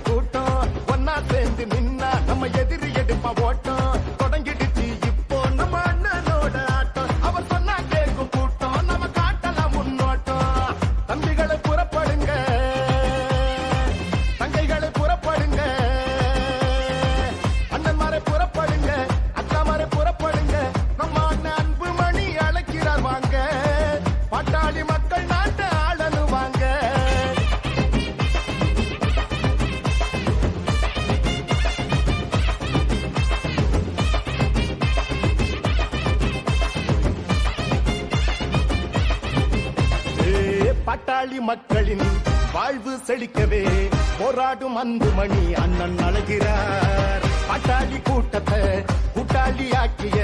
கூட்டம் பாட்டாளி மக்களின் வாழ்வு செழிக்கவே போராடும் அன்புமணி அண்ணன் அழகிறார். பாட்டாளி கூட்டத்தை கூட்டாளி ஆக்கிய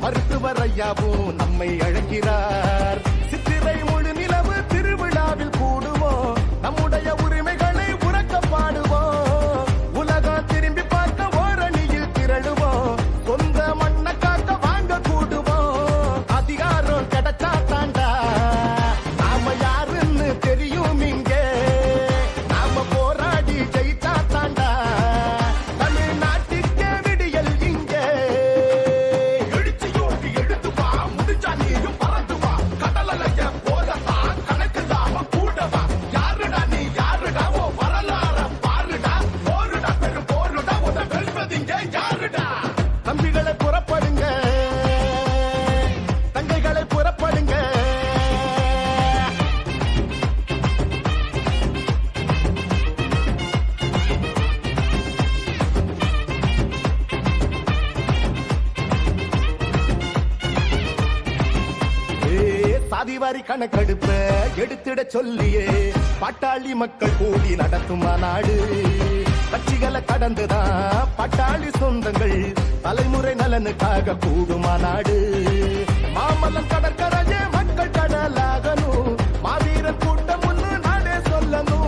மருத்துவர் ஐயாவும் நம்மை அழகிறார். சித்திரை முழு நிலவு திருவிழாவில் கூடுவோம். நம்முடைய வரி கணக்கெடுப்ப எடுத்திட சொல்லியே. பட்டாளி மக்கள் கூடி நடத்தும் மாநாடு. கட்சிகளை கடந்துதான் பட்டாளி சொந்தங்கள் தலைமுறை நலனுக்காக கூடுமா நாடு மாமல்லம் கடற்கரையே மக்கள் கடலாகணும். மாவீரன் கூட்டம் ஒன்று நாடே சொல்லணும்.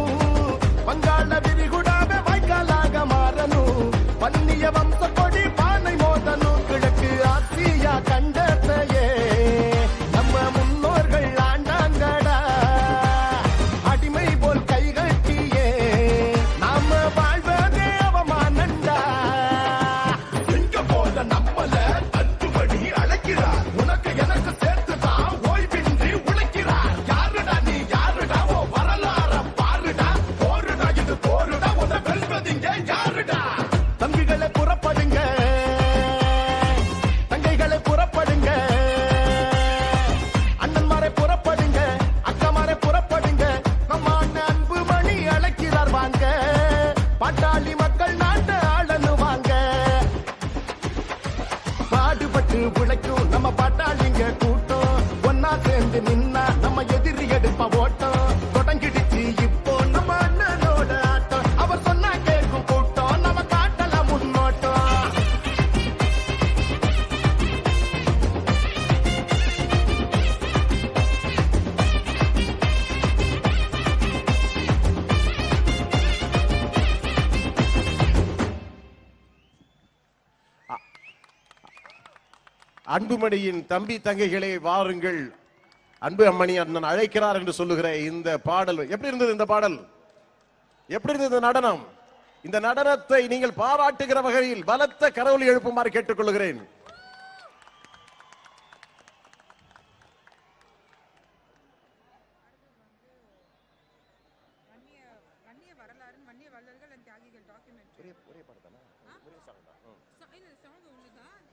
உழைக்கும் நம்ம பாட்டாளிங்க கூட்டம். ஒன்னா சேர்ந்து நின்னா அன்புமணியின் தம்பி தங்கைகளை வாருங்கள். அன்பு அம்மணி அண்ணன் அழைக்கிறார் என்று சொல்லுகிற இந்த பாடல் எப்படி இருந்தது இந்த பாடல்? எப்படி இருந்தது இந்த நடனம்? இந்த நடனத்தை நீங்கள் பாராட்டுகிற வகையில் பலத்த கரவொலி எழுப்புமாறு கேட்டுக்கொள்கிறேன். ஒரே ஒரே படத்தானா ஒரே சாங் தான்